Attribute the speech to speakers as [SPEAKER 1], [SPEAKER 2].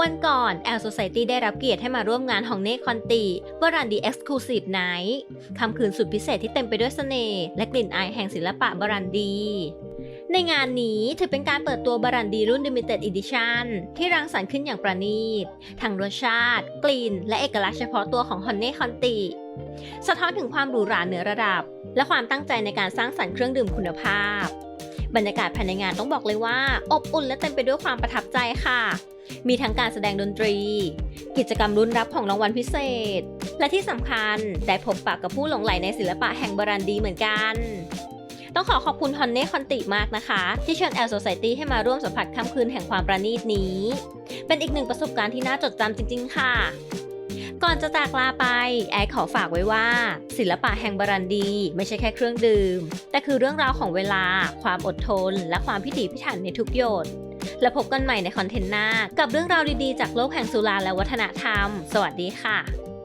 [SPEAKER 1] วันก่อนแอล Society ได้รับเกียรติให้มาร่วมงานของเนคอนตีบรันดี Exclusive Night คำคืนสุดพิเศษที่เต็มไปด้วยเสน่ห์และกลิ่นอายแห่งศิลปะบรันดี ในงานนี้ถือเป็นการเปิดตัวบรันดีรุ่น Limited Edition ที่รังสรรค์ขึ้นอย่างประณีต ทั้งรสชาติ กลิ่น และเอกลักษณ์เฉพาะตัวของฮอนเน่คอนติสะท้อนถึงความหรูหราเหนือระดับ และความตั้งใจในการสร้างสรรค์เครื่องดื่มคุณภาพ บรรยากาศภายในงานต้องบอกเลยว่า อบอุ่นและเต็มไปด้วยความประทับใจค่ะ มีทั้งการแสดงดนตรี กิจกรรมรุ่นรับของรางวัลพิเศษ และที่สำคัญได้พบปะกับผู้หลงใหลในศิลปะแห่งบรันดีเหมือนกัน ต้องขอขอบคุณฮอนเน่คอนติมากนะคะ ที่เชิญแอลโซไซตี้ให้มาร่วมสัมผัสค่ำคืนแห่งความประณีตนี้ เป็นอีกหนึ่งประสบการณ์ที่น่าจดจำจริง ๆ ค่ะก่อนจะจากลาไป แอดขอฝากไว้ว่า ศิลปะแห่งบรันดีไม่ใช่แค่เครื่องดื่ม แต่คือเรื่องราวของเวลา ความอดทน และความพิถีพิถันในทุกหยด แล้วพบกันใหม่ในคอนเทนต์หน้า กับเรื่องราวดีๆ จากโลกแห่งสุราและวัฒนธรรม สวัสดีค่ะ